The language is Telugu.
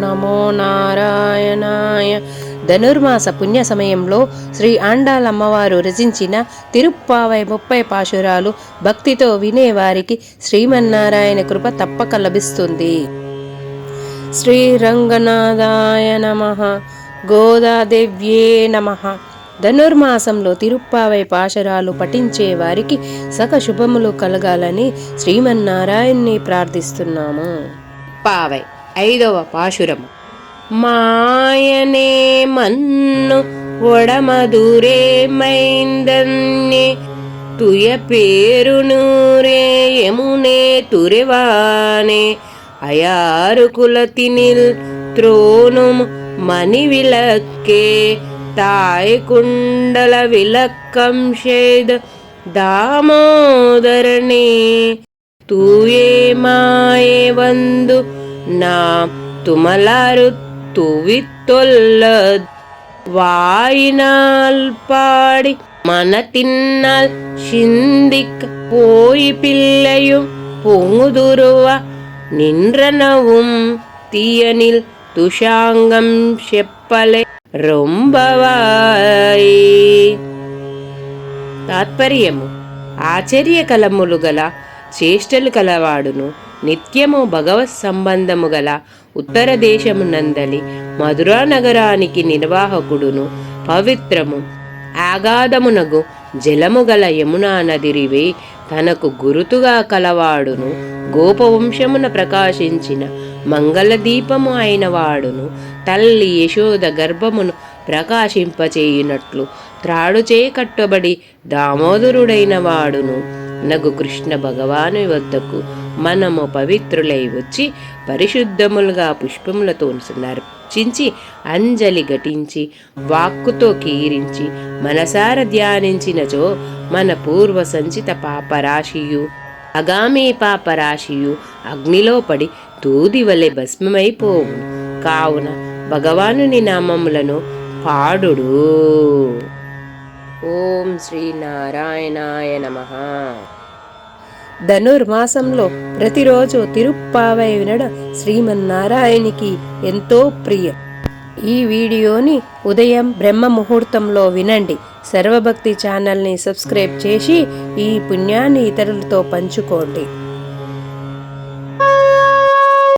నమో నారాయణాయ. ధనుర్మాస పుణ్య సమయంలో శ్రీ ఆండాలమ్మవారు రచించిన తిరుప్పావై ముప్పై పాశురాలు భక్తితో వినేవారికి శ్రీమన్నారాయణ కృప తప్పక లభిస్తుంది. శ్రీరంగనాథాయ నమ. గోదాదేవ్యే నమ. ధనుర్మాసంలో తిరుప్పావై పాశరాలు పఠించే వారికి సక శుభములు కలగాలని శ్రీమన్నారాయణ్ణి ప్రార్థిస్తున్నాము. పావై. ఐదవ పాశురము. మాయనే మన్ను ఒడమధురే మైందన్ని తుయ పేరును రేయమునే తురివానే అయారు కులతినిల్ த்ரோனும் மணி விளக்கே தாய் குண்டல விளக்கம் செய்த தாமோதரனே தூயே மாயே வந்து நாம் துமலரு துவித்தொல்ல வாயினால் பாடி மனத்தினால் சிந்திக்க போய் பிள்ளையும் பொங்குதுருவ நின்றனவும் தீயனில் துஷாங்கம் செப்பலை రొంబవాయి తాత్పర్యము ఆశ్చర్య కలములు గల చేష్టలు కలవాడును నిత్యము భగవత్ సంబంధము గల ఉత్తర దేశమునందలి మధురా నగరానికి నిర్వాహకుడును పవిత్రము ఆగాధమునగు జలము గల యమునా నదిరివే తనకు గురుతుగా కలవాడును. గోపవంశమున ప్రకాశించిన మంగళదీపము అయిన వాడును తల్లి యశోద గర్భమును ప్రకాశింపచేయునట్లు త్రాడుచే కట్టుబడి దామోదరుడైన వాడును నగు కృష్ణ భగవాను వద్దకు మనము పవిత్రులై వచ్చి పరిశుద్ధములుగా పుష్పములతో చించి అంజలి ఘటించి వాక్కుతో కీరించి మనసార ధ్యానించినచో మన పూర్వ సంచిత పాపరాశియు అగామి పాపరాశియు అగ్నిలో పడి దూది వలె భస్మమైపోవు. కావున భగవానుని నామములను పాడుడు. ఓం శ్రీ నారాయణాయ నమ. ధనుర్మాసంలో ప్రతిరోజు తిరుప్పావై వినడం శ్రీమన్నారాయణికి ఎంతో ప్రియం. ఈ వీడియోని ఉదయం బ్రహ్మ ముహూర్తంలో వినండి. సర్వభక్తి ఛానల్ని సబ్స్క్రైబ్ చేసి ఈ పుణ్యాన్ని ఇతరులతో పంచుకోండి.